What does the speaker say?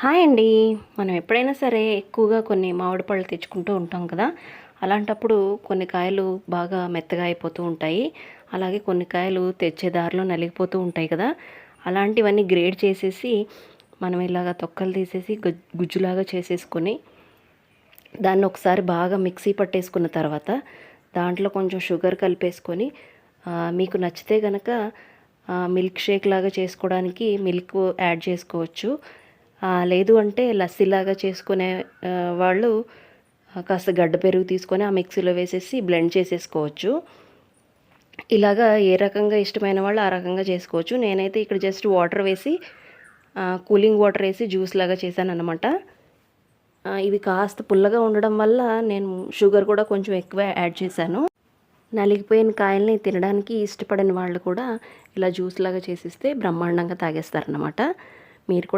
Hi అండి. మనం ఎప్పుడైనా సరే ఎక్కువగా కొన్ని మామిడి పళ్ళు తెచ్చుకుంటూ ఉంటాం కదా. అలాంటప్పుడు కొన్ని కాయలు బాగా మెత్తగా అయిపోతూ ఉంటాయి. అలాగే కొన్ని కాయలు తెచ్చే దారిలో నలిగిపోతూ ఉంటాయి కదా. అలాంటివన్నీ గ్రేడ్ చేసేసి మనం ఇలాగ తొక్కలు తీసేసి గుజ్జులాగా చేసేసుకొని దాన్ని ఒకసారి బాగా మిక్సీ పట్టేసుకున్న తర్వాత దాంట్లో కొంచెం షుగర్ కలిపేసుకొని మీకు నచ్చితే కనుక మిల్క్ షేక్ లాగా చేసుకోవడానికి మిల్క్ యాడ్ చేసుకోవచ్చు. లేదు అంటే లస్సీలాగా చేసుకునే వాళ్ళు కాస్త గడ్డ పెరుగు తీసుకొని ఆ మిక్సీలో వేసేసి బ్లెండ్ చేసేసుకోవచ్చు. ఇలాగా ఏ రకంగా ఇష్టమైన వాళ్ళు ఆ రకంగా చేసుకోవచ్చు. నేనైతే ఇక్కడ జస్ట్ వాటర్ వేసి కూలింగ్ వాటర్ వేసి జ్యూస్ లాగా చేశాను అనమాట ఇవి కాస్త పుల్లగా ఉండడం వల్ల నేను షుగర్ కూడా కొంచెం ఎక్కువ యాడ్ చేశాను. నలిగిపోయిన కాయల్ని తినడానికి ఇష్టపడని వాళ్ళు కూడా ఇలా జ్యూస్ లాగా చేసిస్తే బ్రహ్మాండంగా తాగేస్తారనమాట మీరు కూడా